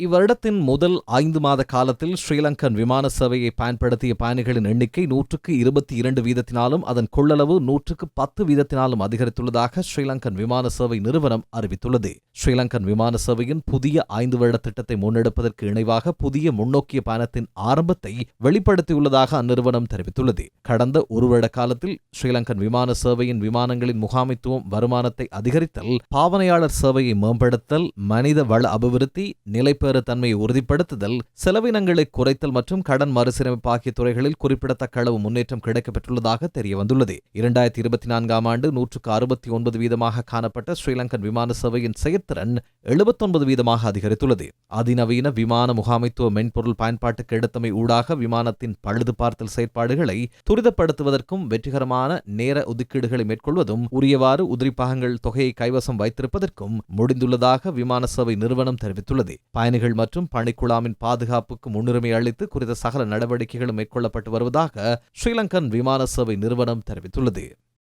இவ்வருடத்தின் முதல் ஐந்து மாத காலத்தில் ஸ்ரீலங்கன் விமான சேவையை பயன்படுத்திய பயணிகளின் எண்ணிக்கை நூற்றுக்கு இருபத்தி இரண்டு வீதத்தினாலும் அதன் கொள்ளளவு நூற்றுக்கு பத்து வீதத்தினாலும் அதிகரித்துள்ளதாக ஸ்ரீலங்கன் விமான சேவை நிறுவனம் அறிவித்துள்ளது. ஸ்ரீலங்கன் விமான சேவையின் புதிய ஐந்து வருட திட்டத்தை முன்னெடுப்பதற்கு இணைவாக புதிய முன்னோக்கிய பயணத்தின் ஆரம்பத்தை வெளிப்படுத்தியுள்ளதாக அந்நிறுவனம் தெரிவித்துள்ளது. கடந்த ஒரு வருட காலத்தில் ஸ்ரீலங்கன் விமான சேவையின் விமானங்களின் முகாமைத்துவம் வருமானத்தை அதிகரித்தல் பாவனையாளர் சேவையை மேம்படுத்தல் மனித வள அபிவிருத்தி நிலை தன்மையை உறுதிப்படுத்துதல் செலவினங்களை குறைத்தல் மற்றும் கடன் மறுசீரமைப்பு ஆகிய துறைகளில் குறிப்பிடத்தக்க அளவு முன்னேற்றம் கிடைக்கப்பெற்றுள்ளதாக தெரியவந்துள்ளது. இரண்டாயிரத்தி இருபத்தி நான்காம் ஆண்டு நூற்றுக்கு அறுபத்தி ஒன்பது வீதமாக காணப்பட்ட ஸ்ரீலங்கன் விமான சேவையின் செயற்திறன் எழுபத்தொன்பது வீதமாக அதிகரித்துள்ளது. அதிநவீன விமான முகாமைத்துவ மென்பொருள் பயன்பாட்டுக்கு எடுத்தமை ஊடாக விமானத்தின் பழுது பார்த்தல் செயற்பாடுகளை துரிதப்படுத்துவதற்கும் வெற்றிகரமான நேர ஒதுக்கீடுகளை மேற்கொள்வதும் உரியவாறு உதிரிப்பாகங்கள் தொகையை கைவசம் வைத்திருப்பதற்கும் முடிந்துள்ளதாக விமான சேவை நிறுவனம் தெரிவித்துள்ளது. பயணிகள் மற்றும் பணிக்குழாமின் பாதுகாப்புக்கு முன்னுரிமை அளித்து குறித்த சகல நடவடிக்கைகளும் மேற்கொள்ளப்பட்டு வருவதாக ஸ்ரீலங்கன் விமான சேவை நிறுவனம் தெரிவித்துள்ளது.